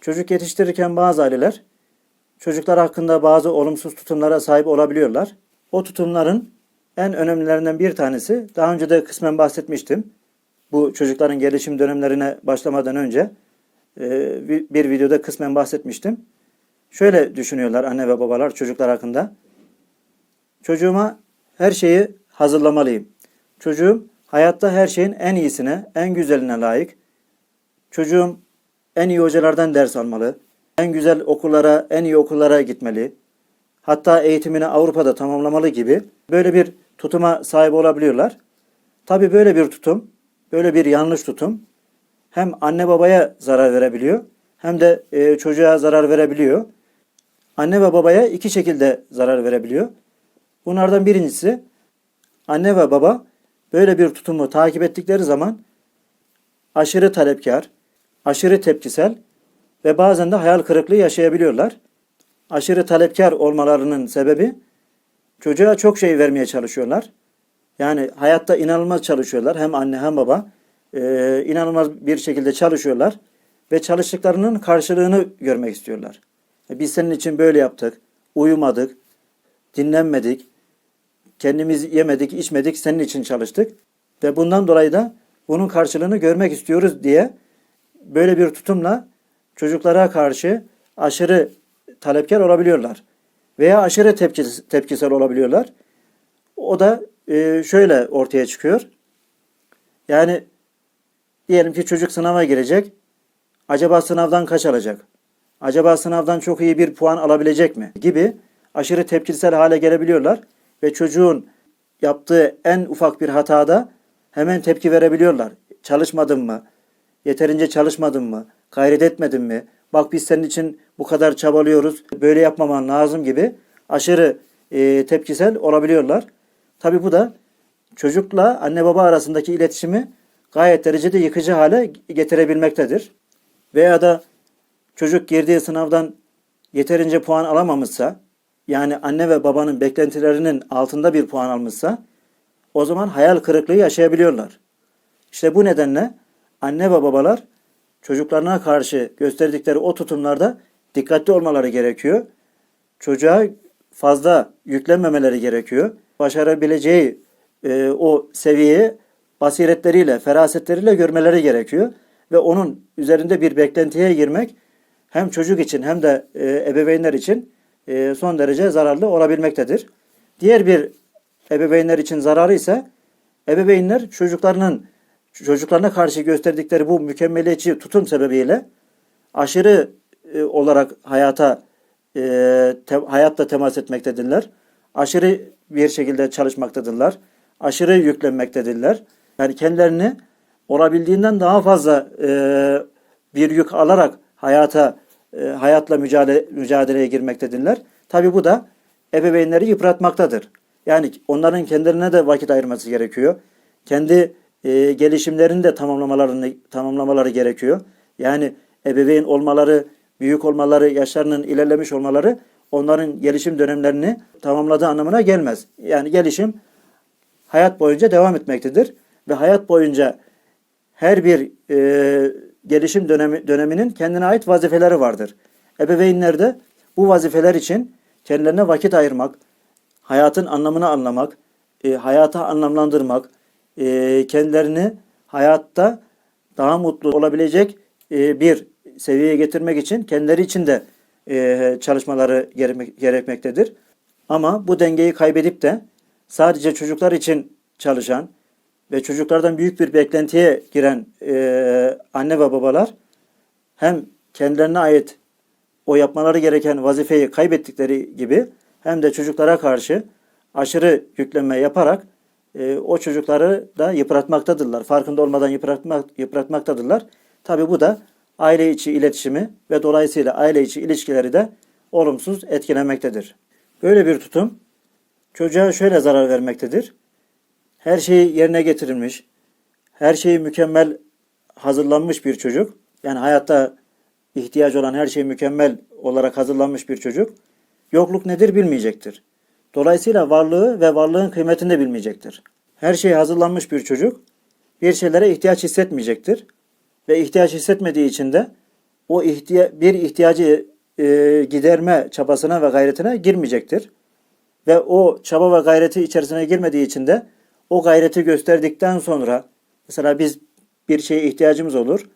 Çocuk yetiştirirken bazı aileler çocuklar hakkında bazı olumsuz tutumlara sahip olabiliyorlar. O tutumların en önemlilerinden bir tanesi, daha önce de kısmen bahsetmiştim. Bu çocukların gelişim dönemlerine başlamadan önce e, bir bir videoda kısmen bahsetmiştim. Şöyle düşünüyorlar anne ve babalar çocuklar hakkında. Çocuğuma her şeyi hazırlamalıyım. Çocuğum hayatta her şeyin en iyisine, en güzeline layık. Çocuğum en iyi hocalardan ders almalı. En güzel okullara, en iyi okullara gitmeli. Hatta eğitimini Avrupa'da tamamlamalı gibi böyle bir tutuma sahip olabiliyorlar. Tabii böyle bir tutum, böyle bir yanlış tutum hem anne babaya zarar verebiliyor hem de e, çocuğa zarar verebiliyor. Anne ve babaya iki şekilde zarar verebiliyor. Bunlardan birincisi anne ve baba böyle bir tutumu takip ettikleri zaman aşırı talepkar, aşırı tepkisel ve bazen de hayal kırıklığı yaşayabiliyorlar. Aşırı talepkar olmalarının sebebi çocuğa çok şey vermeye çalışıyorlar. Yani hayatta inanılmaz çalışıyorlar. Hem anne hem baba e, inanılmaz bir şekilde çalışıyorlar ve çalıştıklarının karşılığını görmek istiyorlar. E, Biz senin için böyle yaptık, uyumadık, dinlenmedik, kendimiz yemedik, içmedik, senin için çalıştık ve bundan dolayı da bunun karşılığını görmek istiyoruz diye böyle bir tutumla çocuklara karşı aşırı talepkar olabiliyorlar veya aşırı tepkis- tepkisel olabiliyorlar. O da e, şöyle ortaya çıkıyor. Yani diyelim ki çocuk sınava girecek. Acaba sınavdan kaç alacak? Acaba sınavdan çok iyi bir puan alabilecek mi? Gibi aşırı tepkisel hale gelebiliyorlar ve çocuğun yaptığı en ufak bir hatada hemen tepki verebiliyorlar. Çalışmadın mı? Yeterince çalışmadın mı? Gayret etmedin mi? Bak biz senin için bu kadar çabalıyoruz. Böyle yapmaman lazım gibi aşırı e, tepkisel olabiliyorlar. Tabi bu da çocukla anne baba arasındaki iletişimi gayet derecede yıkıcı hale getirebilmektedir. Veya da çocuk girdiği sınavdan yeterince puan alamamışsa, yani anne ve babanın beklentilerinin altında bir puan almışsa, o zaman hayal kırıklığı yaşayabiliyorlar. İşte bu nedenle anne ve babalar çocuklarına karşı gösterdikleri o tutumlarda dikkatli olmaları gerekiyor. Çocuğa fazla yüklenmemeleri gerekiyor. Başarabileceği e, o seviyeyi basiretleriyle, ferasetleriyle görmeleri gerekiyor. Ve onun üzerinde bir beklentiye girmek hem çocuk için hem de e, ebeveynler için e, son derece zararlı olabilmektedir. Diğer bir ebeveynler için zararı ise ebeveynler çocuklarının çocuklarına karşı gösterdikleri bu mükemmeliyetçi tutum sebebiyle aşırı e, olarak hayata e, te, hayatta temas etmektedirler. Aşırı bir şekilde çalışmaktadırlar. Aşırı yüklenmektedirler. Yani kendilerini olabildiğinden daha fazla e, bir yük alarak hayata e, hayatla mücadele, mücadeleye girmektedirler. Tabi bu da ebeveynleri yıpratmaktadır. Yani onların kendilerine de vakit ayırması gerekiyor. Kendi e, gelişimlerini de tamamlamalarını tamamlamaları gerekiyor. Yani ebeveyn olmaları, büyük olmaları, yaşlarının ilerlemiş olmaları onların gelişim dönemlerini tamamladığı anlamına gelmez. Yani gelişim hayat boyunca devam etmektedir ve hayat boyunca her bir e, gelişim dönemi, döneminin kendine ait vazifeleri vardır. Ebeveynler de bu vazifeler için kendilerine vakit ayırmak, hayatın anlamını anlamak, e, hayata anlamlandırmak, e, kendilerini hayatta daha mutlu olabilecek e, bir seviyeye getirmek için kendileri için de e, çalışmaları gerekmek, gerekmektedir. Ama bu dengeyi kaybedip de sadece çocuklar için çalışan ve çocuklardan büyük bir beklentiye giren e, anne ve babalar hem kendilerine ait o yapmaları gereken vazifeyi kaybettikleri gibi hem de çocuklara karşı aşırı yüklenme yaparak e, o çocukları da yıpratmaktadırlar. Farkında olmadan yıpratmak, yıpratmaktadırlar. Tabi bu da aile içi iletişimi ve dolayısıyla aile içi ilişkileri de olumsuz etkilemektedir. Böyle bir tutum çocuğa şöyle zarar vermektedir. Her şey yerine getirilmiş, her şeyi mükemmel hazırlanmış bir çocuk, yani hayatta ihtiyacı olan her şey mükemmel olarak hazırlanmış bir çocuk, yokluk nedir bilmeyecektir. Dolayısıyla varlığı ve varlığın kıymetini de bilmeyecektir. Her şey hazırlanmış bir çocuk bir şeylere ihtiyaç hissetmeyecektir. Ve ihtiyaç hissetmediği için de o ihtiya bir ihtiyacı e, giderme çabasına ve gayretine girmeyecektir. Ve o çaba ve gayreti içerisine girmediği için de o gayreti gösterdikten sonra mesela biz bir şeye ihtiyacımız olur.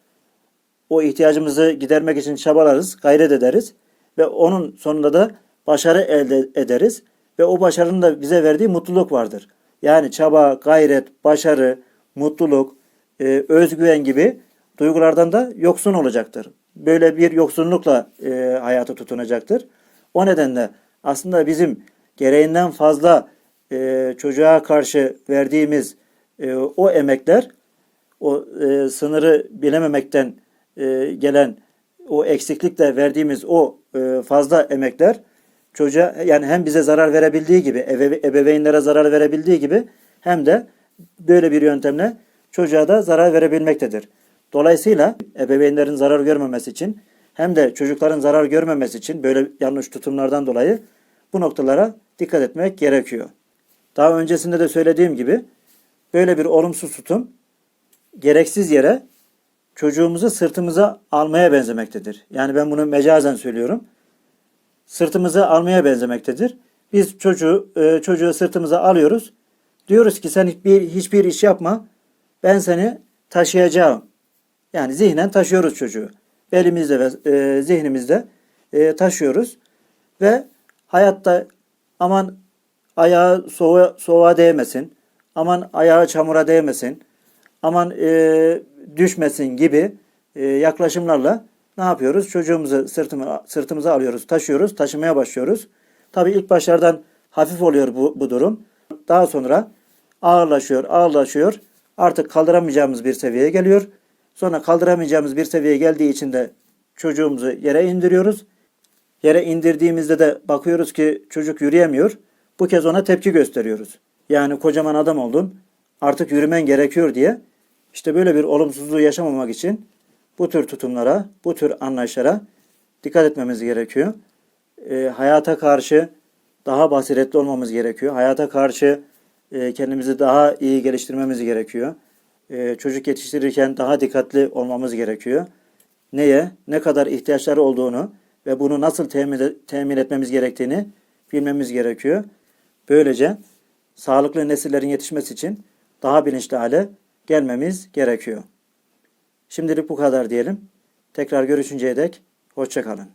O ihtiyacımızı gidermek için çabalarız, gayret ederiz ve onun sonunda da başarı elde ederiz ve o başarının da bize verdiği mutluluk vardır. Yani çaba, gayret, başarı, mutluluk, e, özgüven gibi duygulardan da yoksun olacaktır. Böyle bir yoksunlukla e, hayata tutunacaktır. O nedenle aslında bizim gereğinden fazla e, çocuğa karşı verdiğimiz e, o emekler, o e, sınırı bilememekten e, gelen o eksiklikle verdiğimiz o e, fazla emekler çocuğa yani hem bize zarar verebildiği gibi ebe, ebeveynlere zarar verebildiği gibi hem de böyle bir yöntemle çocuğa da zarar verebilmektedir. Dolayısıyla ebeveynlerin zarar görmemesi için hem de çocukların zarar görmemesi için böyle yanlış tutumlardan dolayı bu noktalara dikkat etmek gerekiyor. Daha öncesinde de söylediğim gibi böyle bir olumsuz tutum gereksiz yere çocuğumuzu sırtımıza almaya benzemektedir. Yani ben bunu mecazen söylüyorum. Sırtımıza almaya benzemektedir. Biz çocuğu e, çocuğu sırtımıza alıyoruz. Diyoruz ki sen hiçbir, hiçbir iş yapma. Ben seni taşıyacağım. Yani zihnen taşıyoruz çocuğu. Elimizde ve e, zihnimizde e, taşıyoruz. Ve hayatta aman ayağı soğuğa, soğuğa değmesin. Aman ayağı çamura değmesin. Aman e, düşmesin gibi e, yaklaşımlarla ne yapıyoruz? Çocuğumuzu sırtımı, sırtımıza alıyoruz, taşıyoruz, taşımaya başlıyoruz. Tabii ilk başlardan hafif oluyor bu, bu durum. Daha sonra ağırlaşıyor, ağırlaşıyor. Artık kaldıramayacağımız bir seviyeye geliyor. Sonra kaldıramayacağımız bir seviyeye geldiği için de çocuğumuzu yere indiriyoruz. Yere indirdiğimizde de bakıyoruz ki çocuk yürüyemiyor. Bu kez ona tepki gösteriyoruz. Yani kocaman adam oldun, artık yürümen gerekiyor diye. İşte böyle bir olumsuzluğu yaşamamak için bu tür tutumlara, bu tür anlayışlara dikkat etmemiz gerekiyor. E, hayata karşı daha basiretli olmamız gerekiyor. Hayata karşı e, kendimizi daha iyi geliştirmemiz gerekiyor. E, çocuk yetiştirirken daha dikkatli olmamız gerekiyor. Neye, ne kadar ihtiyaçları olduğunu ve bunu nasıl temin, temin etmemiz gerektiğini bilmemiz gerekiyor. Böylece sağlıklı nesillerin yetişmesi için daha bilinçli hale gelmemiz gerekiyor. Şimdilik bu kadar diyelim. Tekrar görüşünceye dek hoşçakalın.